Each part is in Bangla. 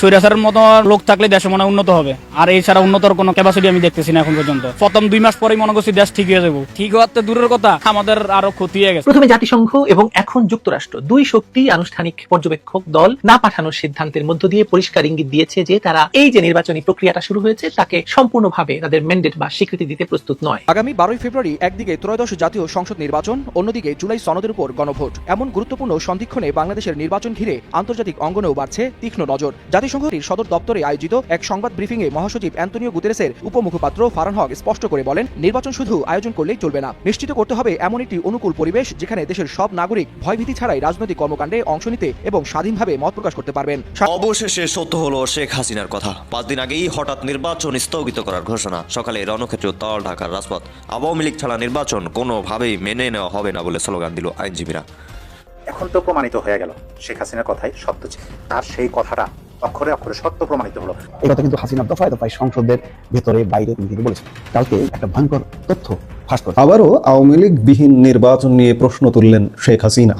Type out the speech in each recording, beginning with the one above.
স্বৈরাচারের মতো লোক থাকলে দেশে মনে উন্নত হবে। আর এই ছাড়া উন্নতর কোনো ক্যাপাসিটি আমি দেখতেছি না এখন পর্যন্ত। প্রথম দুই মাস পরেই মনে করছি দেশ ঠিক হয়ে যাব। ঠিক হওয়ার তো দূরের কথা আমাদের আরও ক্ষতি হয়ে গেছে। প্রথমে জাতিসংঘ এবং এখন যুক্তরাষ্ট্র দুই শক্তি আনুষ্ঠানিক পর্যবেক্ষক দল না পাঠানোর সিদ্ধান্তের মধ্য দিয়ে পরিষ্কার ইঙ্গিত দিয়েছে যে তারা এই যে নির্বাচনী প্রক্রিয়াটা শুরু হয়েছে তাকে সম্পূর্ণভাবে তাদের ম্যান্ডেট বা স্বীকৃতি দিতে প্রস্তুত নয়। আগামী বারোই ফেব্রুয়ারি একদিকে ত্রয়োদশ জাতীয় সংসদ নির্বাচন অন্যদিকে জুলাই সনদের উপর গণভোট। এমন গুরুত্বপূর্ণ সন্ধিক্ষণে বাংলাদেশের নির্বাচন ঘিরে আন্তর্জাতিক অঙ্গনেও বাড়ছে তীক্ষ্ণ নজর। জাতিসংঘটির সদর দপ্তরে আয়োজিত এক সংবাদ ব্রিফিংয়ে মহাসচিব অ্যান্তনিও গুতেরেসের উপমুখপাত্র ফারান হক স্পষ্ট করে বলেন, নির্বাচন শুধু আয়োজন করলেই চলবে না। নিশ্চিত করতে হবে এমন একটি অনুকূল পরিবেশ যেখানে দেশের সব নাগরিক ভয়ভীতি ছাড়াই রাজনৈতিক কর্মকাণ্ডে অংশ নিতে এবং স্বাধীনভাবে মত প্রকাশ করতে পারবেন। অবশেষে সত্য হলো শেখ হাসিনার কথা। পাঁচ দিন আগেই হঠাৎ নির্বাচন স্থগিত করার ঘোষণা। সকালে রণক্ষেত্র তল, ঢাকার রাজপথ। আওয়ামী লীগ ছাড়া নির্বাচন কোনোভাবেই মেনে নেওয়া হবে না বলে স্লোগান দিল আইনজীবীরা। এখন তো প্রমাণিত হয়ে গেল। শেখ হাসিনার কথাই সত্য ছিল তার সেই কথাটা অক্ষরে অক্ষরে সত্য প্রমাণিত হলো। এই কথা কিন্তু হাসিনা দফায় দফায় সংসদের ভেতরে বাইরে তিনি কিন্তু বলেছেন। কালকে একটা ভয়ঙ্কর তথ্য ফাঁস করে আবারও আওয়ামী লীগ বিহীন নির্বাচন নিয়ে প্রশ্ন তুললেন শেখ হাসিনা।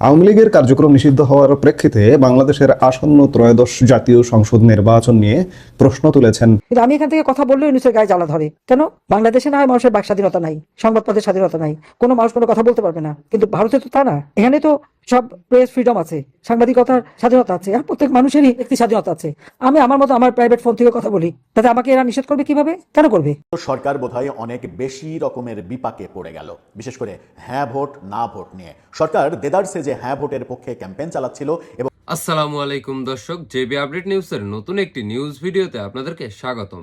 আওয়ামী লীগের কার্যক্রম নিষিদ্ধ হওয়ার প্রেক্ষিতে বাংলাদেশের আসন্ন ত্রয়োদশ জাতীয় সংসদ নির্বাচন নিয়ে প্রশ্ন তুলেছেন। কিন্তু আমি এখান থেকে কথা বললেও ইউনুসের গায়ে জ্বালা ধরে। কেন? বাংলাদেশে না হয় মানুষের বাক স্বাধীনতা নাই সংবাদপত্রের স্বাধীনতা নাই কোনো মানুষ কোনো কথা বলতে পারবে না। কিন্তু ভারতে তো তা না। এখানে তো সব প্রেস ফ্রিডম আছে সাংবাদিকতার স্বাধীনতা আছে আর প্রত্যেক মানুষেরই একটি স্বাধীনতা আছে। আমি আমার মতো আমার প্রাইভেট ফোন থেকে কথা বলি তাতে আমাকে এরা নিষেধ করবে কীভাবে? কেন করবে? সরকার বোধহয় অনেক বেশি রকমের বিপাকে পড়ে গেল বিশেষ করে হ্যাঁ ভোট না ভোট নিয়ে। সরকার দেদারসে যে হ্যাঁ ভোটের পক্ষে ক্যাম্পেইন চালাচ্ছিল এবং আসসালামু আলাইকুম দর্শক, জেবি আপডেট নিউজের নতুন একটি নিউজ ভিডিওতে আপনাদেরকে স্বাগতম।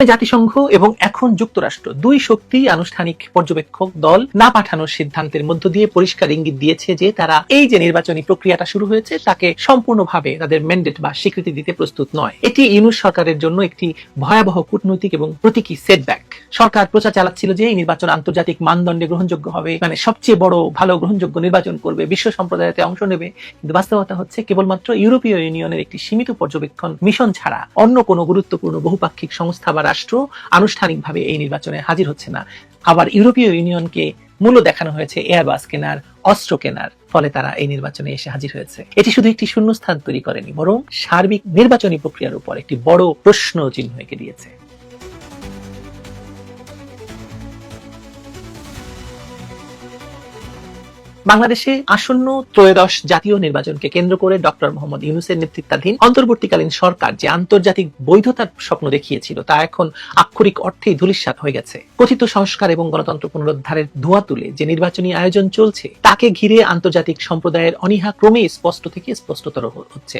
জাতিসংঘ এবং এখন যুক্তরাষ্ট্র, দুই শক্তি আনুষ্ঠানিক পর্যবেক্ষক দল না পাঠানোর সিদ্ধান্তের মধ্য দিয়ে পরিষ্কার ইঙ্গিত দিয়েছে যে তারা এই যে নির্বাচনী প্রক্রিয়াটা শুরু হয়েছে, তাকে সম্পূর্ণভাবে তাদের ম্যান্ডেট বা স্বীকৃতি দিতে প্রস্তুত নয়। এটি ইউনুস সরকারের জন্য একটি ভয়াবহ কূটনৈতিক এবং প্রতীকী সেটব্যাক সরকার প্রচার চালাচ্ছিল যে এই নির্বাচন আন্তর্জাতিক মানদণ্ডে গ্রহণযোগ্য হবে মানে সবচেয়ে বড় ভালো গ্রহণযোগ্য নির্বাচন করবে, বিশ্ব সম্প্রদায়তে অংশ নেবে। কিন্তু বাস্তবতা হচ্ছে কেবলমাত্র ইউরোপীয় ইউনিয়নের একটি সীমিত পর্যবেক্ষণ মিশন ছাড়া অন্য কোনো গুরুত্বপূর্ণ বহুপাক্ষিক সংস্থা বা রাষ্ট্র আনুষ্ঠানিকভাবে এই নির্বাচনে হাজির হচ্ছে না। আবার ইউরোপীয় ইউনিয়নকে মূল্য দেখানো হয়েছে এয়ারবাস কেনার, অস্ত্র কেনার, ফলে তারা এই নির্বাচনে এসে হাজির হয়েছে। এটি শুধু একটি শূন্যস্থান তৈরি করেনি, বরং সার্বিক নির্বাচনী প্রক্রিয়ার উপর একটি বড় প্রশ্ন চিহ্ন এঁকে দিয়েছে। বাংলাদেশে আসন্ন ত্রয়োদশ জাতীয় নির্বাচনকে কেন্দ্র করে ডক্টর মোহাম্মদ ইউনুসের নেতৃত্বাধীন অন্তর্বর্তীকালীন সরকার যে আন্তর্জাতিক বৈধতার স্বপ্ন দেখিয়েছিল, তা এখন আক্ষরিক অর্থেই ধূলিসাৎ হয়ে গেছে। কথিত সংস্কার এবং গণতন্ত্র পুনরুদ্ধারের ধোয়া তুলে যে নির্বাচনী আয়োজন চলছে, তাকে ঘিরে আন্তর্জাতিক সম্প্রদায়ের অনীহা ক্রমে স্পষ্ট থেকে স্পষ্টতর হচ্ছে।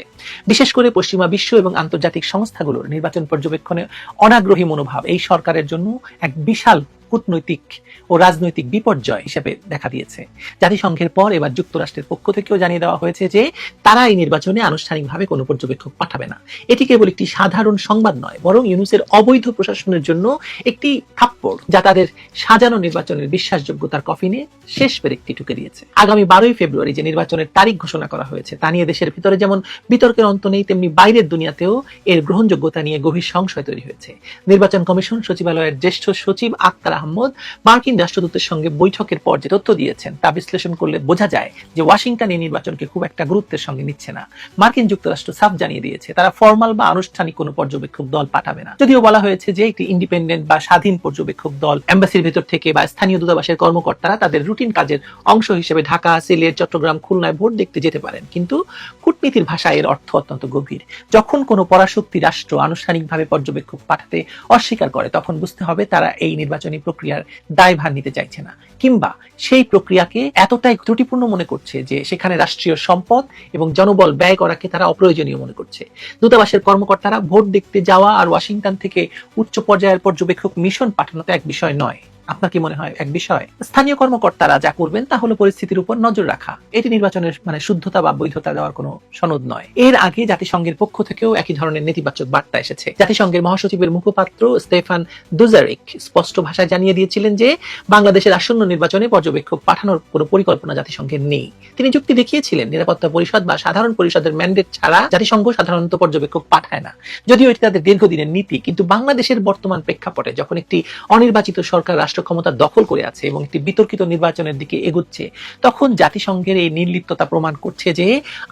বিশেষ করে পশ্চিমা বিশ্ব এবং আন্তর্জাতিক সংস্থাগুলোর নির্বাচন পর্যবেক্ষণে অনাগ্রহী মনোভাব এই সরকারের জন্য এক বিশাল কূটনৈতিক ও রাজনৈতিক বিপর্যয় হিসেবে দেখা দিয়েছে। জাতিসংঘের পর এবার যুক্তরাষ্ট্রের পক্ষ থেকেও জানিয়ে দেওয়া হয়েছে যে, তারা এই নির্বাচনে আনুষ্ঠানিকভাবে কোনো পর্যবেক্ষক পাঠাবে না। এটি কেবল একটি সাধারণ সংবাদ নয়, বরং ইউনুসের অবৈধ প্রশাসনের জন্য একটি থাপ্পড়, যা তাদের সাজানো নির্বাচনের বিশ্বাসযোগ্যতার কফিনে শেষ পেরেকটি টুকে দিয়েছে। আগামী বারোই ফেব্রুয়ারি যে নির্বাচনের তারিখ ঘোষণা করা হয়েছে, তা নিয়ে দেশের ভিতরে যেমন বিতর্কের অন্ত নেই, তেমনি বাইরের দুনিয়াতেও এর গ্রহণযোগ্যতা নিয়ে গভীর সংশয় তৈরি হয়েছে। নির্বাচন কমিশন সচিবালয়ের জ্যেষ্ঠ সচিব আক্তার আহমদ মার্কিন রাষ্ট্রদূতের সঙ্গে বৈঠকের পর যে তথ্য দিয়েছেন, তা বিশ্লেষণ করলে বোঝা যায় যে ওয়াশিংটন এই নির্বাচনকে খুব একটা গুরুত্বের সঙ্গে নিচ্ছে না। মার্কিন যুক্তরাষ্ট্র সাফ জানিয়ে দিয়েছে, তারা ফর্মাল বা আনুষ্ঠানিক কোনো পর্যবেক্ষক দল পাঠাবে না। যদিও বলা হয়েছে যে একটি ইন্ডিপেন্ডেন্ট বা স্বাধীন পর্যবেক্ষক দল এম্বাসির ভেতর থেকে বা স্থানীয় দূতাবাসের কর্মকর্তারা তাদের রুটিন কাজের অংশ হিসেবে ঢাকা, সিলেট, চট্টগ্রাম, খুলনায় ভোট দেখতে যেতে পারেন। কিন্তু কূটনীতির ভাষায় এর অর্থ অত্যন্ত গভীর। যখন কোনো পরাশক্তি রাষ্ট্র আনুষ্ঠানিকভাবে পর্যবেক্ষক পাঠাতে অস্বীকার করে, তখন বুঝতে হবে তারা এই নির্বাচনী প্রক্রিয়ার দায়ভার নিতে চাইছে না। কিংবা সেই প্রক্রিয়াকে এতটাই ত্রুটিপূর্ণ মনে করছে যে সেখানে রাষ্ট্রীয় সম্পদ এবং জনবল ব্যয় করাকে তারা অপ্রয়োজনীয় মনে করছে। দূতাবাসের কর্মকর্তারা ভোট দেখতে যাওয়া আর ওয়াশিংটন থেকে উচ্চ পর্যায়ের পর্যবেক্ষক মিশন পাঠানো তো এক বিষয় নয়। আপনার কি মনে হয় এক বিষয়? স্থানীয় কর্মকর্তারা যা করবেন তা হলো পরিস্থিতির উপর নজর রাখা। এটি নির্বাচনের মানে শুদ্ধতা বা বৈধতা দেওয়ার কোনো সনদ নয়। এর আগে জাতিসংঘের পক্ষ থেকেও একই ধরনের নেতিবাচক বার্তা এসেছে। জাতিসংঘের মহাসচিবের মুখপাত্র স্টেফান দুজারিক স্পষ্ট ভাষায় জানিয়ে দিয়েছিলেন যে, বাংলাদেশের আসন্ন নির্বাচনে পর্যবেক্ষক পাঠানোর কোনো পরিকল্পনা জাতিসংঘের নেই। তিনি যুক্তি দেখিয়েছিলেন, নিরাপত্তা পরিষদ বা সাধারণ পরিষদের ম্যান্ডেট ছাড়া জাতিসংঘ সাধারণত পর্যবেক্ষক পাঠায় না। যদিও এটি তাদের দীর্ঘদিনের নীতি, কিন্তু বাংলাদেশের বর্তমান প্রেক্ষাপটে যখন একটি অনির্বাচিত সরকার রাষ্ট্র ক্ষমতা দখল করে আছে এবং একটি বিতর্কিত নির্বাচনের দিকে এগুচ্ছে, তখন জাতিসংঘের এই নির্লিপ্ততা প্রমাণ করছে যে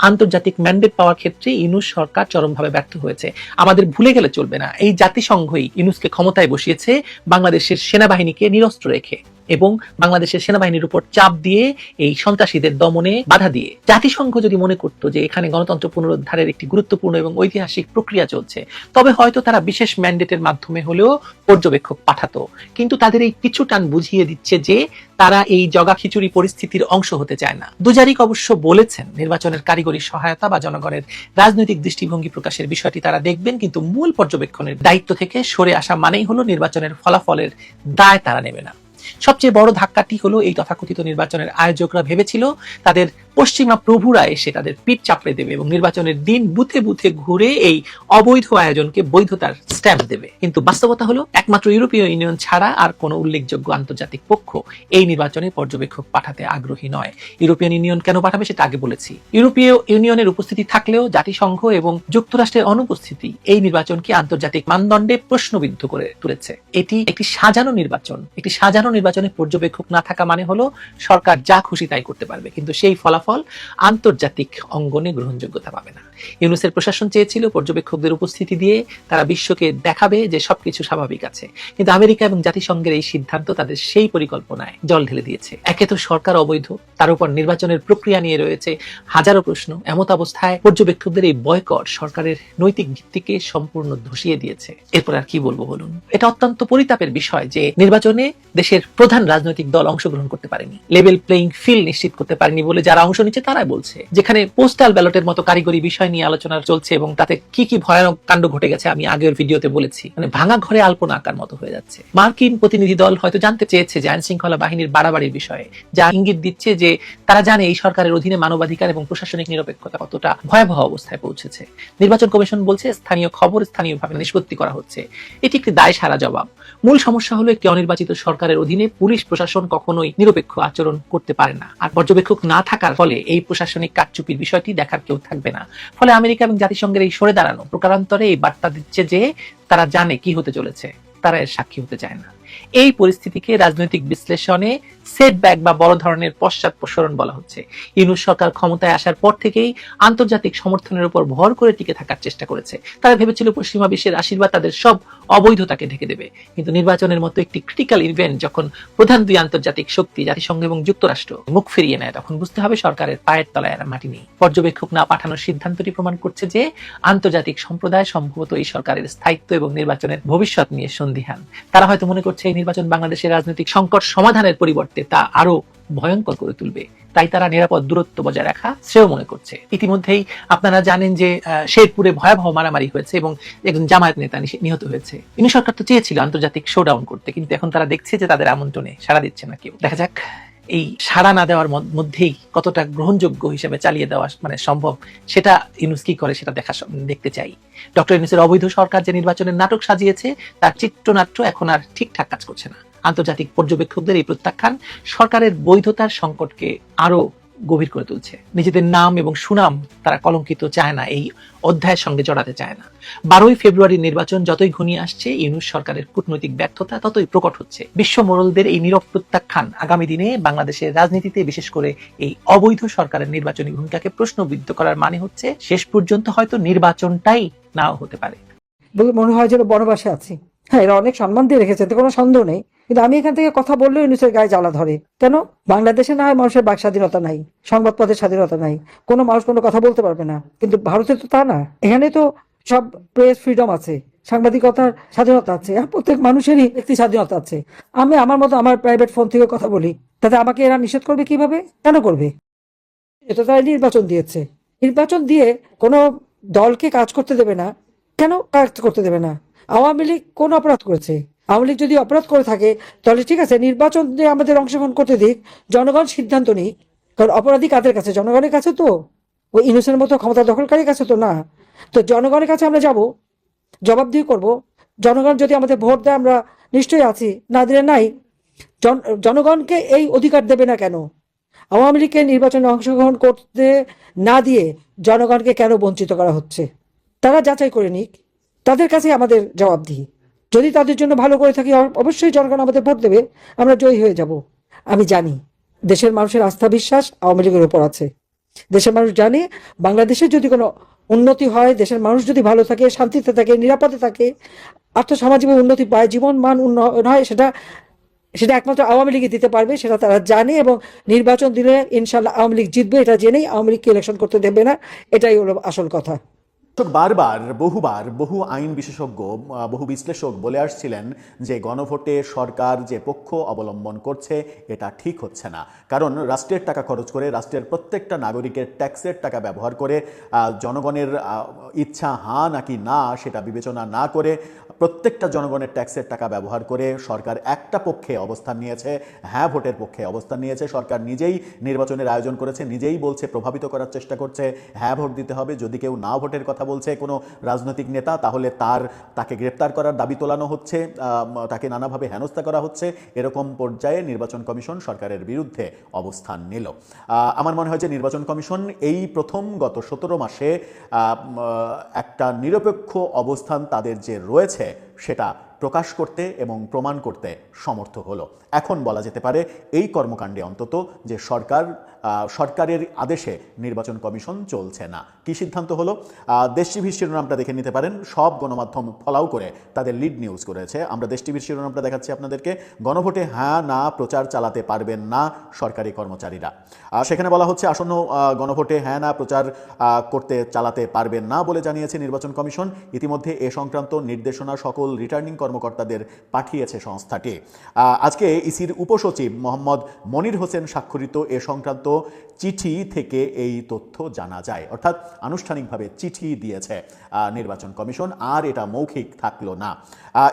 আন্তর্জাতিক ম্যান্ডেট পাওয়ার ক্ষেত্রে ইনুস সরকার চরমভাবে ব্যর্থ হয়েছে। আমাদের ভুলে গেলে চলবে না। এই জাতিসংঘই ইনুসকে ক্ষমতায় বসিয়েছে বাংলাদেশের সেনাবাহিনীকে নিরস্ত্র রেখে। এবং বাংলাদেশের সেনাবাহিনীর উপর চাপ দিয়ে এই সন্ত্রাসীদের দমনে বাধা দিয়ে। জাতিসংঘ যদি মনে করত যে এখানে গণতন্ত্র পুনরুদ্ধারের একটি গুরুত্বপূর্ণ এবং ঐতিহাসিক প্রক্রিয়া চলছে, তবে হয়তো তারা বিশেষ ম্যান্ডেটের মাধ্যমে হলেও পর্যবেক্ষক পাঠাতো। কিন্তু তাদের এই পিছু টান বুঝিয়ে দিচ্ছে যে তারা এই জগা খিচুড়ি পরিস্থিতির অংশ হতে চায় না। দুজারিক অবশ্য বলেছেন নির্বাচনের কারিগরি সহায়তা বা জনগণের রাজনৈতিক দৃষ্টিভঙ্গি প্রকাশের বিষয়টি তারা দেখবেন, কিন্তু মূল পর্যবেক্ষণের দায়িত্ব থেকে সরে আসা মানেই হলো নির্বাচনের ফলাফলের দায় তারা নেবে না। সবচেয়ে বড় ধাক্কাটি হলো এই তথাকথিত নির্বাচনের আয়োজকরা ভেবেছিল তাদের পশ্চিমা প্রভুরা এসে তাদের পিঠ চাপড়ে দেবে এবং নির্বাচনের দিন বুথে বুথে ঘুরে এই অবৈধ আয়োজনকে বৈধতার স্ট্যাম্প দেবে। কিন্তু বাস্তবতা হলো, একমাত্র ইউরোপীয় ইউনিয়ন ছাড়া আর কোনো উল্লেখযোগ্য আন্তর্জাতিক পক্ষ এই নির্বাচনে পর্যবেক্ষক পাঠাতে আগ্রহী নয়। ইউরোপিয়ান ইউনিয়ন কেন পাঠাবে সেটা আগে বলেছি। ইউরোপীয় ইউনিয়নের উপস্থিতি থাকলেও জাতিসংঘ এবং যুক্তরাষ্ট্রের অনুপস্থিতি এই নির্বাচনকে আন্তর্জাতিক মানদণ্ডে প্রশ্নবিদ্ধ করে তুলেছে। এটি একটি সাজানো নির্বাচন, একটি সাজানো নির্বাচনে পর্যবেক্ষক না থাকা মানে হলো সরকার যা খুশি তাই করতে পারবে, কিন্তু সেই ফলাফল আন্তর্জাতিক অঙ্গনে গ্রহণযোগ্যতা পাবে না। ইউনুসের প্রশাসন চেয়েছিল পর্যবেক্ষকদের উপস্থিতি দিয়ে তারা বিশ্বকে দেখাবে যে সবকিছু স্বাভাবিক আছে। কিন্তু আমেরিকা এবং জাতিসংঘের এই সিদ্ধান্ত তাদের সেই পরিকল্পনায় জল ঢেলে দিয়েছে। একে তো সরকার অবৈধ, তার উপর নির্বাচনের প্রক্রিয়া নিয়ে রয়েছে হাজারো প্রশ্ন। এমত অবস্থায় পর্যবেক্ষকদের এই বয়কট সরকারের নৈতিক ভিত্তিকে সম্পূর্ণ ধসিয়ে দিয়েছে। এরপর আর কি বলব বলুন? এটা অত্যন্ত পরিতাপের বিষয় যে নির্বাচনে দেশের প্রধান রাজনৈতিক দল অংশগ্রহণ করতে পারেনি। লেভেল প্লেইং ফিল্ড নিশ্চিত করতে পারেনি বলে যারা অংশ নিচ্ছে তারাই বলছে। যেখানে পোস্টাল ব্যালটের মতো কারিগরি বিষয় নিয়ে আলোচনা চলছে এবং তাতে কি কি ভয়ানক কাণ্ড ঘটে গেছে আমি আগের ভিডিওতে বলেছি। মানে ভাঙা ঘরে আলপনা আঁকার মতো হয়ে যাচ্ছে। মার্কিন প্রতিনিধি দল হয়তো জানতে চেয়েছে যে আইন শৃঙ্খলা বাহিনীর বাড়াবাড়ির বিষয়ে, যা ইঙ্গিত দিচ্ছে যে তারা জানে এই সরকারের অধীনে মানবাধিকার এবং প্রশাসনিক নিরপেক্ষতা কতটা ভয়াবহ অবস্থায় পৌঁছেছে। নির্বাচন কমিশন বলছে স্থানীয় খবর স্থানীয়ভাবে নিষ্পত্তি করা হচ্ছে। এটি একটি দায় সারা জবাব। মূল সমস্যা হলো একটি অনির্বাচিত সরকারের অধীনে পুলিশ প্রশাসন কখনোই নিরপেক্ষ আচরণ করতে পারে না। আর পর্যবেক্ষক না থাকার ফলে এই প্রশাসনিক কারচুপির বিষয়টি দেখার কেউ থাকবে না। ফলে আমেরিকা এবং জাতিসংঘের এই সরে দাঁড়ানো প্রকারান্তরে এই বার্তা দিচ্ছে যে তারা জানে কি হতে চলেছে, তারা এর সাক্ষী হতে চায় না। এই পরিস্থিতিকে রাজনৈতিক বিশ্লেষণে সেটব্যাক বা বড় ধরনের পশ্চাৎপসরণ বলা হচ্ছে। ইউনুস সরকার ক্ষমতায় আসার পর থেকেই আন্তর্জাতিক সমর্থনের উপর ভর করে টিকে থাকার চেষ্টা করেছে। তারা ভেবেছিল পশ্চিমা বিশ্বের আশীর্বাদ তাদের সব অবৈধতাকে ঢেকে দেবে। কিন্তু নির্বাচনের মতো একটি ক্রিটিক্যাল ইভেন্ট যখন প্রধান দুই আন্তর্জাতিক শক্তি, জাতিসংঘ এবং যুক্তরাষ্ট্র মুখ ফিরিয়ে নেয়, তখন বুঝতে হবে সরকারের পায়ের তলায় আর মাটি নেই। পর্যবেক্ষক না পাঠানোর সিদ্ধান্তটি প্রমাণ করছে যে আন্তর্জাতিক সম্প্রদায় সম্ভবত এই সরকারের স্থায়িত্ব এবং নির্বাচনের ভবিষ্যৎ নিয়ে সন্দিহান। তারা হয়তো মনে করছে এই নির্বাচন বাংলাদেশের রাজনৈতিক সংকট সমাধানের পরিবর্তে তা আরও ভয়ঙ্কর করে তুলবে। তাই তারা নিরাপদ দূরত্ব বজায় রাখা শ্রেয় মনে করছে। ইতিমধ্যেই আপনারা জানেন যে শেরপুরে ভয়াবহ মারামারি হয়েছে এবং একজন জামায়াত নেতা নিহত হয়েছে। ইনি সরকার তো চেয়েছিল আন্তর্জাতিক শোডাউন করতে, কিন্তু এখন তারা দেখছে যে তাদের আমন্ত্রণে সাড়া দিচ্ছে না কেউ। দেখা যাক এই সাড়া না দেওয়ার মধ্যেই কতটা গ্রহণযোগ্য হিসেবে চালিয়ে দেওয়া মানে সম্ভব, সেটা ইউনুস কি করে সেটা দেখা দেখতে চাই। ডক্টর ইউনুসের অবৈধ সরকার যে নির্বাচনের নাটক সাজিয়েছে, তার চিত্রনাট্য এখন আর ঠিকঠাক কাজ করছে না। আন্তর্জাতিক পর্যবেক্ষকদের এই প্রত্যাখ্যান সরকারের বৈধতার সংকটকে আরও গভীর করে তুলছে। নিজেদের নাম এবং সুনাম তারা কলঙ্কিত চায় না, এই অধ্যায়ের সঙ্গে জড়াতে চায় না। বারোই ফেব্রুয়ারির নির্বাচন যতই ঘনিয়ে আসছে, ইউনুস সরকারের কূটনৈতিক ব্যর্থতা ততই প্রকট হচ্ছে। বিশ্ব মোড়লদের এই নীরব প্রত্যাখ্যান আগামী দিনে বাংলাদেশের রাজনীতিতে বিশেষ করে এই অবৈধ সরকারের নির্বাচনী ভূমিকাকে প্রশ্নবিদ্ধ করার মানে হচ্ছে, শেষ পর্যন্ত হয়তো নির্বাচনটাই নাও হতে পারে। বলে মনে হয় যেন বনবাসে আছি। হ্যাঁ এরা অনেক সম্মান দিয়ে রেখেছে এতে কোনো সন্দেহ নেই। কিন্তু আমি এখান থেকে কথা বললেও ইউনুসের গায়ে জ্বালা ধরে। কেন? বাংলাদেশে না হয় মানুষের বাক স্বাধীনতা নাই, সংবাদপত্রের স্বাধীনতা নাই। কোনো মানুষ কোনো কথা বলতে পারবে না। কিন্তু ভারতে তো তা না। এখানে তো সব প্রেস ফ্রিডম আছে, সাংবাদিকতার স্বাধীনতা আছে প্রত্যেক মানুষেরই একটি স্বাধীনতা আছে। আমি আমার মতো আমার প্রাইভেট ফোন থেকে কথা বলি। তাতে আমাকে এরা নিষেধ করবে কীভাবে? কেন করবে? এটা তারা নির্বাচন দিয়েছে। নির্বাচন দিয়ে কোনো দলকে কাজ করতে দেবে না। কেন কাজ করতে দেবে না? আওয়ামী লীগ কোন অপরাধ করেছে? আওয়ামী লীগ যদি অপরাধ করে থাকে, তাহলে ঠিক আছে, নির্বাচন দিয়ে আমাদের অংশগ্রহণ করতে দিক, জনগণ সিদ্ধান্ত নিক। কারণ অপরাধী কাদের কাছে? জনগণের কাছে তো। ওই ইনুসের মতো ক্ষমতা দখলকারীর কাছে তো না। তো জনগণের কাছে আমরা যাব, জবাবদিহি করব। জনগণ যদি আমাদের ভোট দেয়, আমরা নিশ্চয়ই আছি। না দিলে নাই। জন- জনগণকে এই অধিকার দেবে না কেন? আওয়ামী লীগকে নির্বাচনে অংশগ্রহণ করতে না দিয়ে জনগণকে কেন বঞ্চিত করা হচ্ছে? তারা যাচাই করে নিক। তাদের কাছে আমাদের জবাবদিহি। যদি তাদের জন্য ভালো করে থাকি অবশ্যই জনগণ আমাদের ভোট দেবে, আমরা জয়ী হয়ে যাব। আমি জানি, দেশের মানুষের আস্থা, বিশ্বাস আওয়ামী লীগের উপর আছে। দেশের মানুষ জানে বাংলাদেশের যদি কোনো উন্নতি হয়, দেশের মানুষ যদি ভালো থাকে, শান্তিতে থাকে, নিরাপদে থাকে, আর্থসামাজিক উন্নতি পায়, জীবন মান উন্নয়ন হয়, সেটা সেটা একমাত্র আওয়ামী লীগই দিতে পারবে, সেটা তারা জানে এবং নির্বাচন দিলে ইনশাল্লাহ আওয়ামী লীগ জিতবে, এটা জেনেই আওয়ামী লীগকে ইলেকশন করতে দেবে না, এটাই হলো আসল কথা। বারবার, বহুবার বহু আইন বিশেষজ্ঞ বহু বিশ্লেষক বলে আসছিলেন যে গণভোটে সরকার যে পক্ষ অবলম্বন করছে, এটা ঠিক হচ্ছে না। কারণ রাষ্ট্রের টাকা খরচ করে, রাষ্ট্রের প্রত্যেকটা নাগরিকের ট্যাক্সের টাকা ব্যবহার করে জনগণের ইচ্ছা হা নাকি না সেটা বিবেচনা না করে প্রত্যেকটা জনগণের ট্যাক্সের টাকা ব্যবহার করে সরকার একটা পক্ষে অবস্থান নিয়েছে। হ্যাঁ ভোটের পক্ষে অবস্থান নিয়েছে। সরকার নিজেই নির্বাচনের আয়োজন করেছে, নিজেই বলছে, প্রভাবিত করার চেষ্টা করছে। হ্যাঁ ভোট দিতে হবে। যদি কেউ না ভোটের কথা বলছে কোনো রাজনৈতিক নেতা, তাহলে তার, তাকে গ্রেপ্তার করার দাবি তোলানো হচ্ছে তাকে নানাভাবে হেনস্থা করা হচ্ছে। এরকম পর্যায়ে নির্বাচন কমিশন সরকারের বিরুদ্ধে অবস্থান নিল। আমার মনে হয় যে নির্বাচন কমিশন এই প্রথম গত সতেরো মাসে একটা নিরপেক্ষ অবস্থান তাদের যে রয়েছে সেটা প্রকাশ করতে এবং প্রমাণ করতে সমর্থ হলো। এখন বলা যেতে পারে এই কর্মকাণ্ডে অন্তত যে সরকার সরকারের আদেশে নির্বাচন কমিশন চলছে না। কি সিদ্ধান্ত হলো? দেশ টিভির শিরোনামটা দেখে নিতে পারেন। সব গণমাধ্যম ফলাও করে তাদের লিড নিউজ করেছে। আমরা দেশ টিভির শিরোনামটা দেখাচ্ছি আপনাদেরকে। গণভোটে হ্যাঁ না, প্রচার চালাতে পারবেন না সরকারি কর্মচারীরা। সেখানে বলা হচ্ছে, আসন্ন গণভোটে হ্যাঁ না, প্রচার করতে চালাতে পারবেন না বলে জানিয়েছে নির্বাচন কমিশন। ইতিমধ্যে এ সংক্রান্ত নির্দেশনা সকল রিটার্নিং কর্মকর্তাদের পাঠিয়েছে সংস্থাটি। আজকে ইসির উপসচিব মোহাম্মদ মনির হোসেন স্বাক্ষরিত এ সংক্রান্ত চিঠি থেকে এই তথ্য জানা যায়। অর্থাৎ আনুষ্ঠানিকভাবে চিঠি দিয়েছে নির্বাচন কমিশন। আর এটা মৌখিক থাকল না।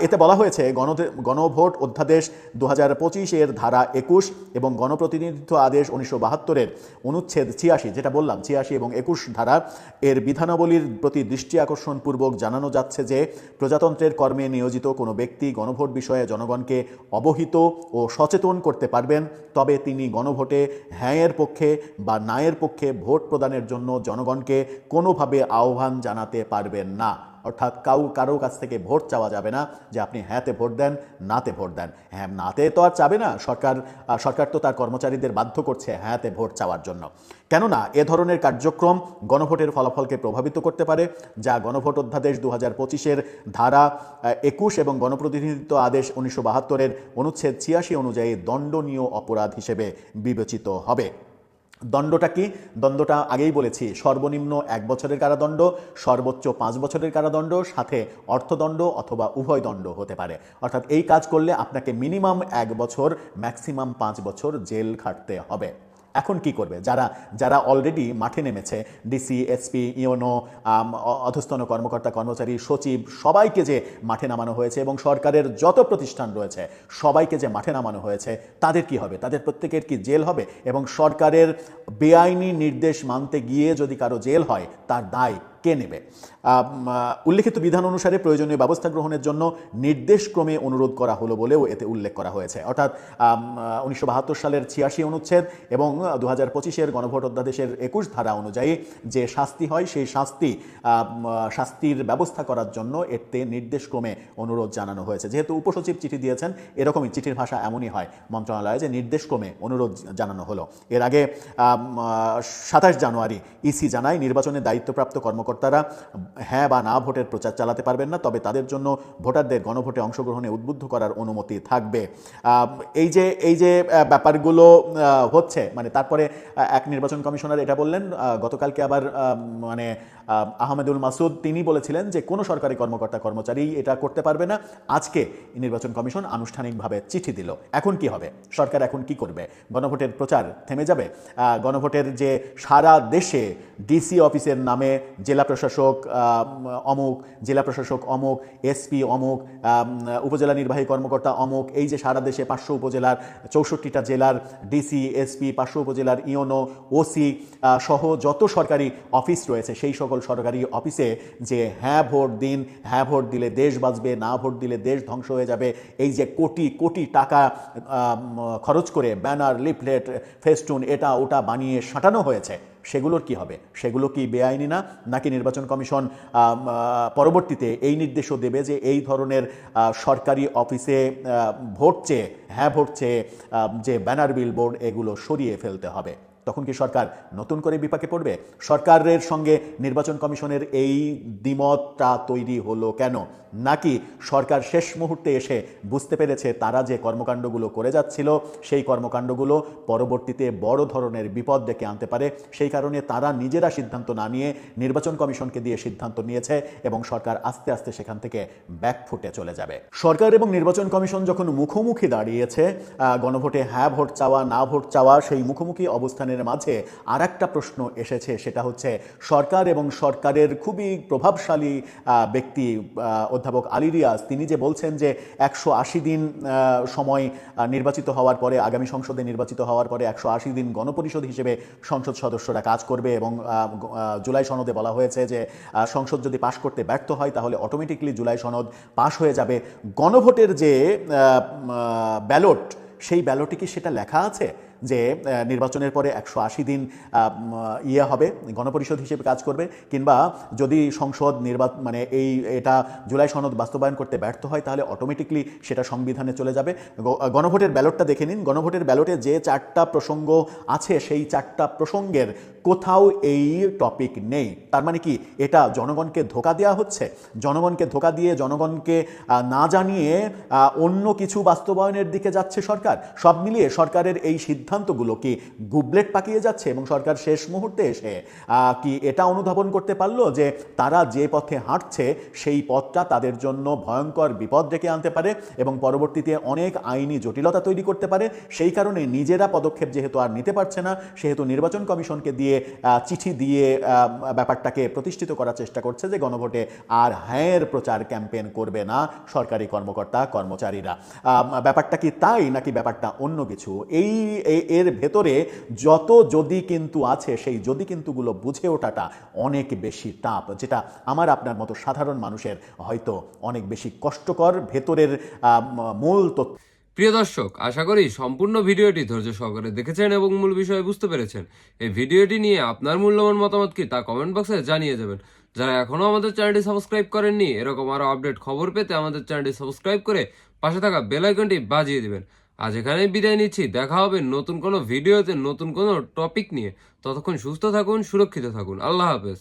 এতে বলা হয়েছে, গণ, গণভোট অধ্যাদেশ দু পঁচিশের ধারা একুশ এবং গণপ্রতিনিধিত্ব আদেশ উনিশশো বাহাত্তরের অনুচ্ছেদ ছিয়াশি, যেটা বললাম, ছিয়াশি এবং একুশ ধারা এর বিধানাবলীর প্রতি দৃষ্টি আকর্ষণপূর্বক জানানো যাচ্ছে যে, প্রজাতন্ত্রের কর্মে নিয়োজিত কোনো ব্যক্তি গণভোট বিষয়ে জনগণকে অবহিত ও সচেতন করতে পারবেন। তবে তিনি গণভোটে হ্যাঁ হ্যাঁয়ের পক্ষে বা নায়ের পক্ষে ভোট প্রদানের জন্য জনগণকে কোনোভাবে আহ্বান জানাতে পারবেন না। অর্থাৎ কাউ, কারও কাছ থেকে ভোট চাওয়া যাবে না যে আপনি হ্যাঁতে ভোট দেন, নাতে ভোট দেন। হ্যাঁ নাতে তো আর চাবে না। সরকার সরকার তো তার কর্মচারীদের বাধ্য করছে হ্যাঁতে ভোট চাওয়ার জন্য। কেননা এ ধরনের কার্যক্রম গণভোটের ফলাফলকে প্রভাবিত করতে পারে, যা গণভোট অধ্যাদেশ দু হাজার পঁচিশের ধারা একুশ এবং গণপ্রতিনিধিত্ব আদেশ উনিশশো বাহাত্তরের অনুচ্ছেদ ছিয়াশি অনুযায়ী দণ্ডনীয় অপরাধ হিসেবে বিবেচিত হবে। দণ্ডটা কি? দণ্ডটা আগেই বলেছি, সর্বনিম্ন এক বছরের কারাদণ্ড, সর্বোচ্চ পাঁচ বছরের কারাদণ্ড, সাথে অর্থদণ্ড অথবা উভয় দণ্ড হতে পারে। অর্থাৎ এই কাজ করলে আপনাকে মিনিমাম এক বছর, ম্যাক্সিমাম পাঁচ বছর জেল খাটতে হবে। এখন কি করবে? যারা যারা অলরেডি মাঠে নেমেছে ডিসি এসপি ইওনো অধস্তন কর্মকর্তা, কর্মচারী, সচিব, সবাইকে যে মাঠে নামানো হয়েছে এবং সরকারের যত প্রতিষ্ঠান রয়েছে, সবাইকে যে মাঠে নামানো হয়েছে, তাদের কি হবে? তাদের প্রত্যেকের কি জেল হবে? এবং সরকারের বেআইনি নির্দেশ মানতে গিয়ে যদি কারও জেল হয়, তার দায় কে নেবে? উল্লেখিত বিধান অনুসারে প্রয়োজনীয় ব্যবস্থা গ্রহণের জন্য নির্দেশক্রমে অনুরোধ করা হলো বলেও এতে উল্লেখ করা হয়েছে। অর্থাৎ উনিশশো বাহাত্তর সালের ছিয়াশি অনুচ্ছেদ এবং দু হাজার পঁচিশের গণভোট অধ্যাদেশের একুশ ধারা অনুযায়ী যে শাস্তি হয়, সেই শাস্তি শাস্তির ব্যবস্থা করার জন্য এতে নির্দেশক্রমে অনুরোধ জানানো হয়েছে। যেহেতু উপসচিব চিঠি দিয়েছেন, এরকমই চিঠির ভাষা এমনই হয় মন্ত্রণালয়ে যে নির্দেশক্রমে অনুরোধ জানানো হলো। এর আগে সাতাশ জানুয়ারি ইসি জানায়, নির্বাচনে দায়িত্বপ্রাপ্ত কর্মকর্তারা হ্যাঁ বা না ভোটের প্রচার চালাতে পারবেন না তবে তাদের জন্য ভোটারদের গণভোটে অংশগ্রহণে উদ্বুদ্ধ করার অনুমতি থাকবে। এই যে এই যে ব্যাপারগুলো হচ্ছে মানে তারপরে এক নির্বাচন কমিশনার এটা বললেন গতকালকে আবার মানে আহ, আহমেদুল মাসুদ তিনি বলেছিলেন যে কোনো সরকারি কর্মকর্তা কর্মচারী এটা করতে পারবে না। আজকে নির্বাচন কমিশন আনুষ্ঠানিকভাবে চিঠি দিল। এখন কি হবে? সরকার এখন কি করবে? গণভোটের প্রচার থেমে যাবে? গণভোটের যে সারা দেশে ডিসি অফিসের নামে জেলা জেলা প্রশাসক অমুক, জেলা প্রশাসক অমুক এসপি অমুক উপজেলা নির্বাহী কর্মকর্তা অমুক, এই যে সারা দেশে পাঁচশো উপজেলার, চৌষট্টিটা জেলার ডিসি এসপি পাঁচশো উপজেলার ইওনো, ওসি সহ যত সরকারি অফিস রয়েছে, সেই সকল সরকারি অফিসে যে হ্যাঁ ভোট দিন হ্যাঁ ভোট দিলে দেশ বাঁচবে, না ভোট দিলে দেশ ধ্বংস হয়ে যাবে, এই যে কোটি কোটি টাকা খরচ করে ব্যানার, লিফলেট, ফেস্টুন, এটা ওটা বানিয়ে সাঁটানো হয়েছে। সেগুলোর কি হবে? সেগুলো কি বেআইনি না? নাকি নির্বাচন কমিশন পরবর্তীতে এই নির্দেশও দেবে যে এই ধরনের সরকারি অফিসে ভোট চেয়ে হ্যাঁ ভোট চেয়ে যে ব্যানার বিল বোর্ড এগুলো সরিয়ে ফেলতে হবে। তখন কি সরকার নতুন করে বিপাকে পড়বে? সরকারের সঙ্গে নির্বাচন কমিশনের এই দ্বিমতটা তৈরি হলো কেন? নাকি সরকার শেষ মুহূর্তে এসে বুঝতে পেরেছে তারা যে কর্মকাণ্ডগুলো করে যাচ্ছিল, সেই কর্মকাণ্ডগুলো পরবর্তীতে বড় ধরনের বিপদ ডেকে আনতে পারে। সেই কারণে তারা নিজেরা সিদ্ধান্ত না নিয়ে নির্বাচন কমিশনকে দিয়ে সিদ্ধান্ত নিয়েছে এবং সরকার আস্তে আস্তে সেখান থেকে ব্যাক ফুটে চলে যাবে। সরকার এবং নির্বাচন কমিশন যখন মুখোমুখি দাঁড়িয়েছে গণভোটে হ্যাঁ ভোট চাওয়া, না ভোট চাওয়া, সেই মুখোমুখি অবস্থানের মাঝে আর একটা প্রশ্ন এসেছে, সেটা হচ্ছে সরকার এবং সরকারের খুবই প্রভাবশালী ব্যক্তি অধ্যাপক আলী রিয়াজ। তিনি যে বলছেন যে একশো আশি দিন সময় নির্বাচিত হওয়ার পরে, আগামী সংসদে নির্বাচিত হওয়ার পরে একশো আশি দিন গণপরিষদ হিসেবে সংসদ সদস্যরা কাজ করবে এবং জুলাই সনদে বলা হয়েছে যে সংসদ যদি পাশ করতে ব্যর্থ হয়, তাহলে অটোমেটিকলি জুলাই সনদ পাশ হয়ে যাবে। গণভোটের যে ব্যালট সেই ব্যালটে কি সেটা লেখা আছে? যে নির্বাচনের পরে একশো আশি দিন ইয়ে হবে, গণপরিষদ হিসেবে কাজ করবে, কিংবা যদি সংসদ নির্বাচন মানে এই, এটা জুলাই সনদ বাস্তবায়ন করতে ব্যর্থ হয়, তাহলে অটোমেটিকলি সেটা সংবিধানে চলে যাবে। গণভোটের ব্যালটটা দেখে নিন। গণভোটের ব্যালটে যে চারটা প্রসঙ্গ আছে, সেই চারটা প্রসঙ্গের কোথাও এই টপিক নেই। তার মানে কি? এটা জনগণকে ধোকা দেওয়া হচ্ছে। জনগণকে ধোকা দিয়ে জনগণকে না জানিয়ে অন্য কিছু বাস্তবায়নের দিকে যাচ্ছে সরকার। সব মিলিয়ে সরকারের এই সিদ্ধান্তগুলো কি গুবলেট পাকিয়ে যাচ্ছে এবং সরকার শেষ মুহূর্তে এসে কি এটা অনুধাবন করতে পারল যে তারা যে পথে হাঁটছে সেই পথটা তাদের জন্য ভয়ঙ্কর বিপদ ডেকে আনতে পারে এবং পরবর্তীতে অনেক আইনি জটিলতা তৈরি করতে পারে। সেই কারণে নিজেরা পদক্ষেপ যেহেতু আর নিতে পারছে না, সেহেতু নির্বাচন কমিশনকে দিয়ে চিঠি দিয়ে ব্যাপারটাকে প্রতিষ্ঠিত করার চেষ্টা করছে যে গণভোটে আর হ্যাঁর প্রচার ক্যাম্পেইন করবে না সরকারি কর্মকর্তা, কর্মচারীরা। ব্যাপারটা কি তাই নাকি ব্যাপারটা অন্য কিছু? এই এর ভেতরে যত যদি কিন্তু আছে, সেই যদি কিন্তুগুলো বুঝে ওঠাটা অনেক বেশি টাপ যেটা আমার আপনার মতো সাধারণ মানুষের হয়তো অনেক বেশি কষ্টকর ভেতরের মূল তথ্য। প্রিয় দর্শক, আশা করি সম্পূর্ণ ভিডিওটি ধৈর্য সহকারে দেখেছেন এবং মূল বিষয়ে বুঝতে পেরেছেন। এই ভিডিওটি নিয়ে আপনার মূল্যবান মতামত কি তা কমেন্ট বক্সে জানিয়ে যাবেন যারা এখনও আমাদের চ্যানেলটি সাবস্ক্রাইব করেননি, এরকম আরও আপডেট খবর পেতে আমাদের চ্যানেলটি সাবস্ক্রাইব করে পাশে থাকা বেল আইকনটি বাজিয়ে দিবেন। আজ এখানেই বিদায় নিচ্ছি। দেখা হবে নতুন কোনো ভিডিওতে নতুন কোনো টপিক নিয়ে। ততক্ষণ সুস্থ থাকুন, সুরক্ষিত থাকুন। আল্লাহ হাফেজ।